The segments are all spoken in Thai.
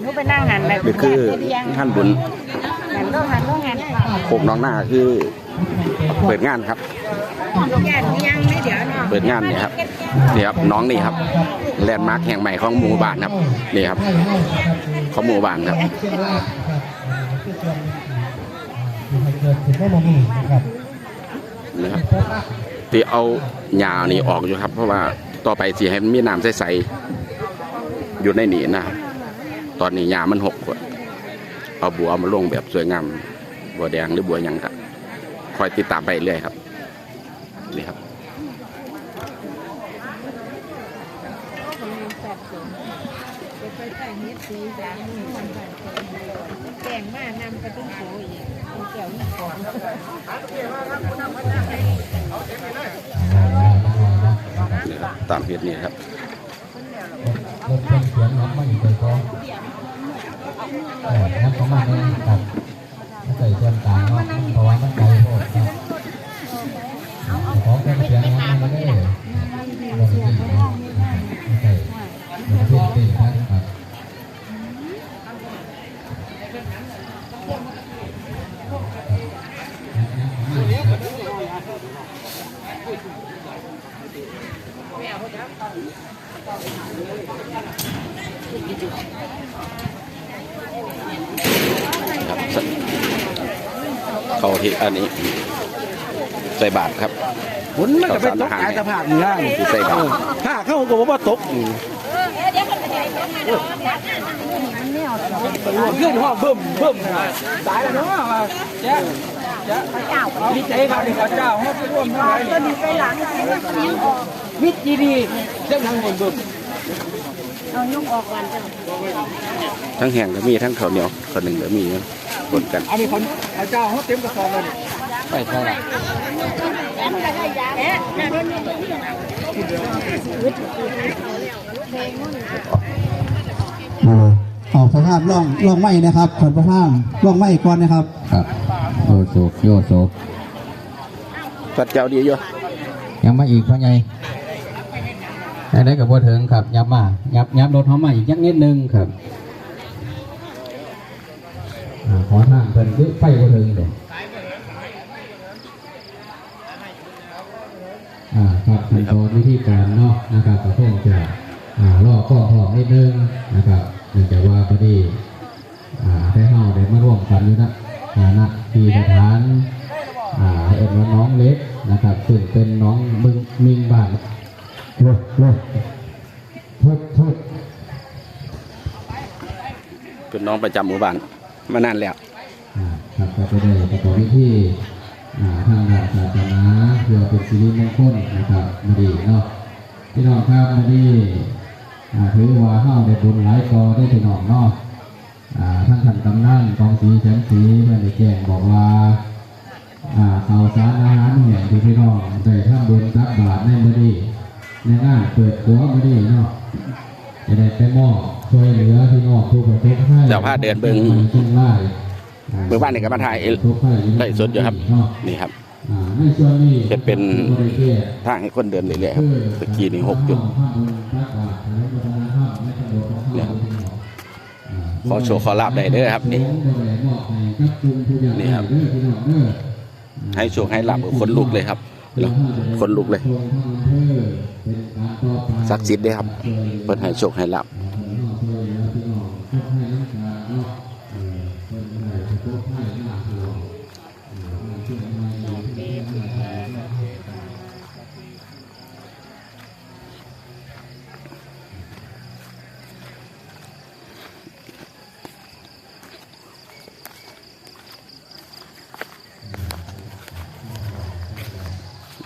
หนูไปนั่งหันแบบนี่คือเรียงท่านบุญหันต้องหันต้องหันโคกน้องหน้าคือเปิดงานครับแก่เรียงไม่เดี๋ยวเนาะเปิดงานเนี่ยครับนี่ครับน้องนี่ครับแลนด์มาร์คแห่งใหม่ของหมู่บ้านครับนี่ครับของหมู่บ้านครับเชียงรายครับที่เกิดขึ้นได้มานี่นะครับนะครับที่เอาหญ้านี่ออกอยู่ครับ เพราะว่าต่อไปสิให้มันมีน้ำใสๆอยู่ในนี่นะครับ ตอนนี้หญ้ามันหกวเอาบัวมาลงแบบสวยงาม บัวแดงหรือบัวยังก็คอยติดตามไปเรื่อยครับนี่ครับแกงมานำไปตุ้งโผอีกเกี่ยวนี่ก่อนนี่ครับตามเหตุนี้ครับ น้ำมันอยู่ในท้องเออน้ำประมาณนี้ครับไม่ใส่างเนาะเพราะว่ามันไกลโพดครับขอเครื่องเสียงน้ำมันเลยลงที่ไม่ใช่ลงที่ตีนะครับครับ เข้าที่อันนี้ ใส่บาทครับผลมันก็ไปตกกายสภาพนี่นะที่ใส่บาทถ้าเข้าก็บอกว่าตกขึ้นห้องเบิ่มเบิ่มตายแล้วเนาะว่าเจ้าเจ้าดีใจครับที่พระเจ้าให้ไปร่วมทั้งหลายก็ดีไปหลังมิตรดีๆเรื่องทางบนเบิ่มเอายกออกวันจ้ะทั้งแห้งก็มีทั้งข้าวเหนียวข้าวหนึ่งก็มีปน กันอันนี้คนพระเจ้าเขาเต็มกระสอบเลยไปเท่าไหร่ออกสภาพร่องร่องไม้นะครับขอนประพามร่องไม้ก่อนนะครับ ครับโยโศกโยโศกสัตว์เจ้าดีอยู่ยังมาอีกพ่อใหญ่ได้ได้กับบัวเถิงครับยับมายับยับรถเขามาอีกยักนิดนึงครับอ่า ขอทางเพิ่นคือไฟบัวเถิงเด้อ่าครับขั้นตอนวิธีการเนาะนะครับก็คงจะอ่ารอก็พร้อมนิดนึงนะครับเนื่องจากว่าพอดีอ่าได้เฮาได้มาร่วมกันอยู่นะฐานะที่สถานอ่าเอ็นว่าน้องเล็กนะครับ ซึ่งเป็นน้องมึงมิงบ้านรถรถทุกทุกเป็นน้องประจำหมู่บ้าน มานานแล้วครับก็จะได้ประกอบพิธีอ่าทางด้านศาสนาเพื่อเป็นสิริมงคลนะครับมาดีเนาะพี่น้องครับมาดีอ่าถือว่าเฮาได้บุญหลายกอได้พี่น้องเนาะอ่าท่านท่านกำนันกองสีแสงสีเพื่อนได้แจ้งบอกว่าอ่าข่าวสารอาหารแห่งที่พี่น้องได้ทำบุญตักบาตรในมื้อนี้ในงานเปิดตัวมื้อนี้เนาะ จะได้ไปมอบช่วยเหลือพี่น้องผู้ประสบภัยเดี๋ยวพาเดินเบิ่งเชียงรายเมื่อวานนี่ก็มาถ่ายไล่สดอยู่ครับ นี่ครับอ่าในส่วนนี้จะเป็นบริเวณทางให้คนเดินเรื่อยๆครับตะกี้นี่หกจุดเนี่ยครับขอโชว์ขอลาบได้เด้อครับ นี่นี่ครับ ให้โชคให้ลาบคนลุกเลยครับเนาะคนลุกเลย ศักดิ์สิทธิ์เด้ครับเพิ่นให้โชคให้ลาบ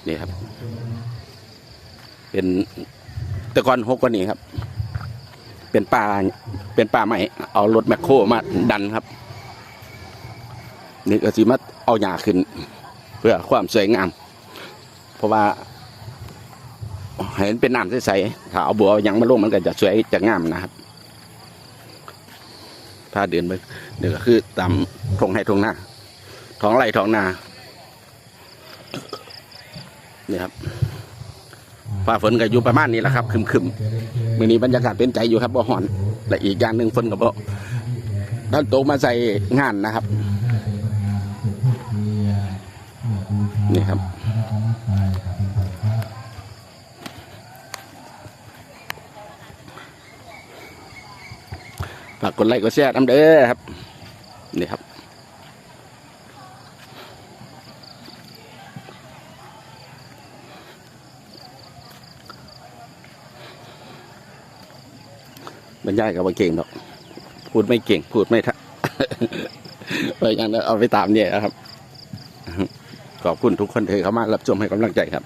นี่ครับ เป็นแต่ก่อนหกกว่านี้ครับ เป็นป่าเป็นป่าใหม่เอารถแมคโครมาดันครับนี่ก็สิมาเอาหญ้าขึ้น เพื่อความสวยงาม เพราะว่าเห็นเป็นน้ำใสๆถ้าเอาบัวยังมาลงมันก็จะสวยจะงามนะครับถ้าเดินไปนี่ก็คือตามทงให้ทงหน้าท้องไร่ท้องนานี่ครับ ฟ้าฝนก็อยู่ประมาณนี้แหละครับคึมๆมื้อนี้บรรยากาศเป็นใจอยู่ครับบ่ฮ้อน และอีกอย่างหนึ่งฝนกับบ่ท่านโตมาใส่งานนะครับ นี่ครับฝากกดไลค์กดแชร์น้ำเด้อครับ นี่ครับ บรรยายกับว่าเก่งหรอกพูดไม่เก่ง พูดไม่ทัเพราะงั้นเอาไปตามเนี่ยครับ ขอบคุณทุกคนที่เข้ามารับชมให้กำลังใจครับ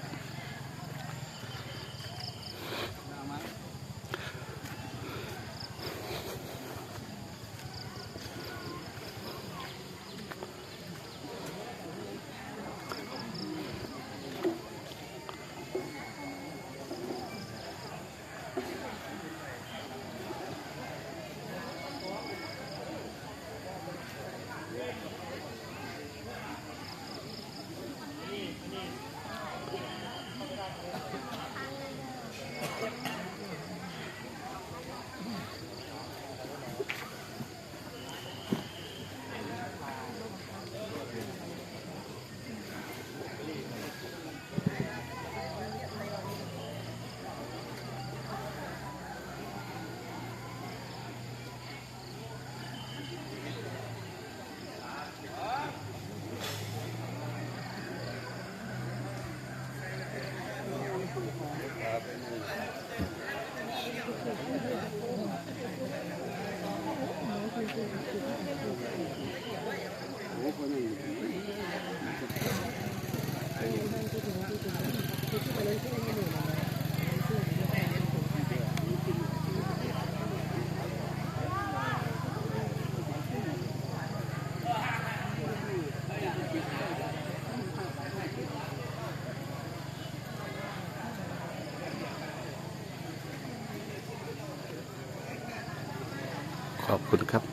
ขอบคุณครับ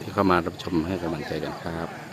ที่เข้ามารับชมให้กำลังใจกันครับ